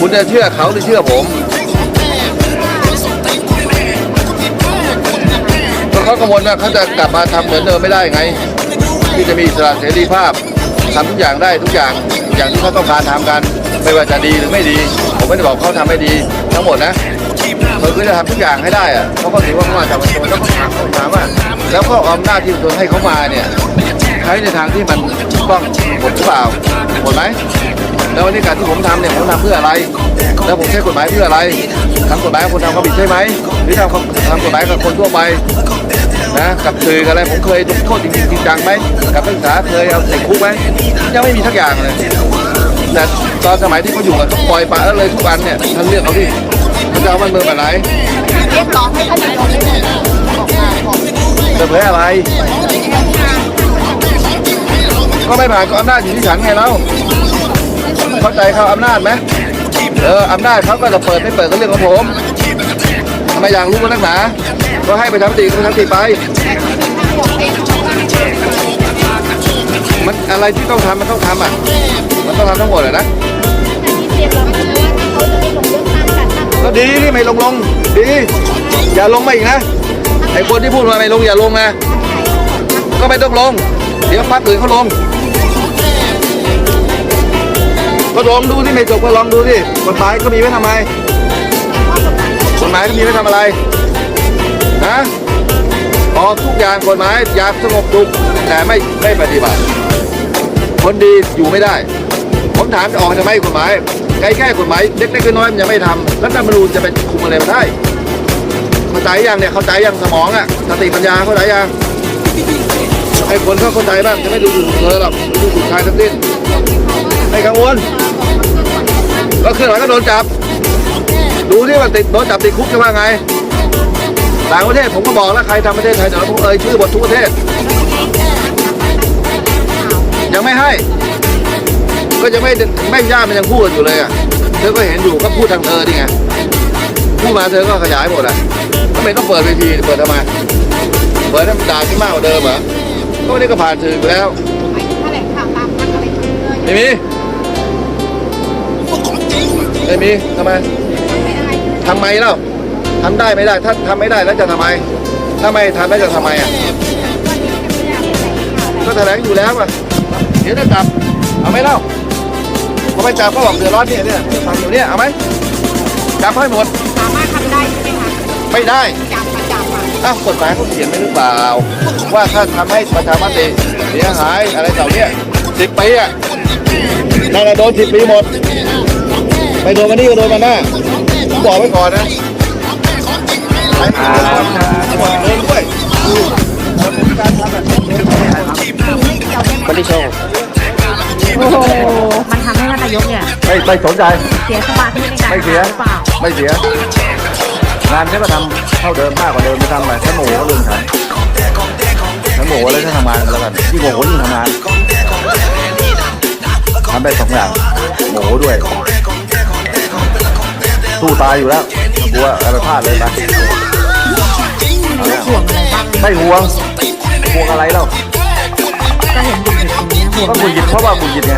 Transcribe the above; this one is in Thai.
คุณจะเชื่อเขาหรือเชื่อผม ก็เขากังวลว่าเขาจะกลับมาทำเหมือนเดิมไม่ได้ไง ที่จะมีอิสระเสรีภาพทำทุกอย่างได้ทุกอย่างอย่างที่เขาต้องการทำกัน ไม่ว่าจะดีหรือไม่ดี ผมไม่ได้บอกเขาทำไม่ดี ทั้งหมดนะเขาคือจะทำทุกอย่างให้ได้อะเขาก็ถือว่าเขามาจากประชาชนแล้วก็ถามเขาถามว่า แล้วก็อำนาจที่ประชาชนให้เขามาเนี่ยใช้ในทางที่มันถูกต้องหมดหรือเปล่าหมดไหม แล้ววันนี้การที่ผมทำเนี่ยผมทำเพื่ออะไร แล้วผมใช้กฎหมายเพื่ออะไรทำกฎหมายกับคนทำความผิดใช่ไหมหรือทำทำกฎหมายกับคนทั่วไปนะกับสื่ออะไรผมเคยลงโทษจริงจริงจังไหมกับนักศึกษาเคยเอาติดคุกไหมยังไม่มีทักอย่างเลยแต่ตอนสมัยที่เขาอยู่กับเขาปล่อยปละแล้วเลยทุกวันเนี่ยท่านเลือกเขาดิเขาจะเอามันเมืองแบบไหนเรียกร้องให้ท่านนายกได้เลยออกมาบอกเปิดเผยอะไร ก็ไม่ผ่านก็อำนาจอยู่ที่ฉันไงแล้ว เข้าใจเขาอำนาจไหมเอออำนาจเขาก็จะเปิดไม่เปิดก็เรื่องของผมทำไมอยากรู้กันนักหนา ก็ให้ไประชามติก็ประชามติไป มันอะไรที่ต้องทำมันต้องทำอะ มันต้องทำทั้งหมดเตรียมรับมือว่าเขาจะก็ดีที่ไม่ลงลงดี อย่าลงมาอีกนะไอ้คนที่พูดมาไม่ลงอย่าลงนะก็ไม่ต้องลง เดี๋ยวพรรคอื่นเขาลง ก็ลองดูที่ไม่จบก็ลองดูสิกฎหมายก็มีไว้ทำไมกฎหมายก็มีไว้ทำอะไรนะออกทุกอย่างกฎหมายอยากสงบสุขแต่ไม่ไม่ปฏิบัติคนดีอยู่ไม่ได้ ผมถามจะออกทำไมกฎหมายไกลแค่กฎหมายเล็กๆน้อยๆมันยังไม่ทำแล้วรัฐธรรมนูญจะไปคุมอะไรมาได้เข้าใจยังเนี่ยเข้าใจยังสมองอะสติปัญญาเข้าใจยังไอ้คนเขาเข้าใจบ้างจะไม่ดูถูกเธอหรอกดูถูกใครทั้งสิ้นไม่กังวล ก็เคลื่อนไหวก็โดนจับ ดูที่ว่าติดโดนจับติดคุกจะว่าไง ต่างประเทศผมก็บอกแล้วใครทำประเทศไทยเดี๋ยวผมเอ่ยชื่อหมดทุกประเทศ ยังไม่ให้ ก็จะไม่ไม่ย่ามันยังพูดอยู่เลยอะ เธอก็เห็นอยู่ก็พูดทางเธอนี่ไง พูดมาเธอก็ขยายหมดอะทำไมต้องเปิดเวทีเปิดทำไม เปิดให้มันด่าที่มากกว่าเดิมเหรอก็วันนี้ก็ผ่านสื่อไปแล้วไปแถลงข่าวตามพักอะไรทั้งเลยไม่มี ไม่มีทำไมไม่ได้ทำไมเล่าทำได้ไม่ได้ ถ้าทำไม่ได้แล้วจะทำไม ถ้าไม่ทำแล้วจะทำไมอะก็แถลงอยู่แล้วอะเดี๋ยวจะจับเอาไหมเล่าพอไม่จับก็บอกเดือดร้อนเนี่ยเนี่ยฟังอยู่เนี่ยเอาไหมจับให้หมดสามารถทำได้ใช่ไหมคะไม่ได้จับมาจับอะอ้าวกฎหมายเขาเขียนไว้หรือเปล่า ว่าถ้าทำให้ประชามติเสียหายอะไรเหล่านี้สิบปีอะนั่นน่ะโดนสิบปีหมด ไปโดนมันนี่ก็โดนมันหน้าผมบอกไว้ก่อนนะไปหาหมดเลยด้วยไม่ได้โชว์โอ้โหมันทำให้ท่านนายกเนี่ยไม่ไม่สนใจ เสียสมาธิในการไม่เสียหาหรือเปล่าไม่เสียงานฉันก็ทำเท่าเดิมมากกว่าเดิมไปทำอะไรฉันโมโหก็ลืมฉันฉันโมโหแล้วฉันทำงานแล้วกันที่งโมโหยิ่งทำงานทำได้สองอย่างโมโหด้วย สู้ตายอยู่แล้วกลัวอะไรพลาดเลยไปเอาแล้วห่วงอะไรบ้างไม่ห่วงห่วงอะไรแล้วก็เห็นบุญอยู่ตรงนี้ห่วงก็ไหมบุญยิดเพราะว่าบุญยิดไง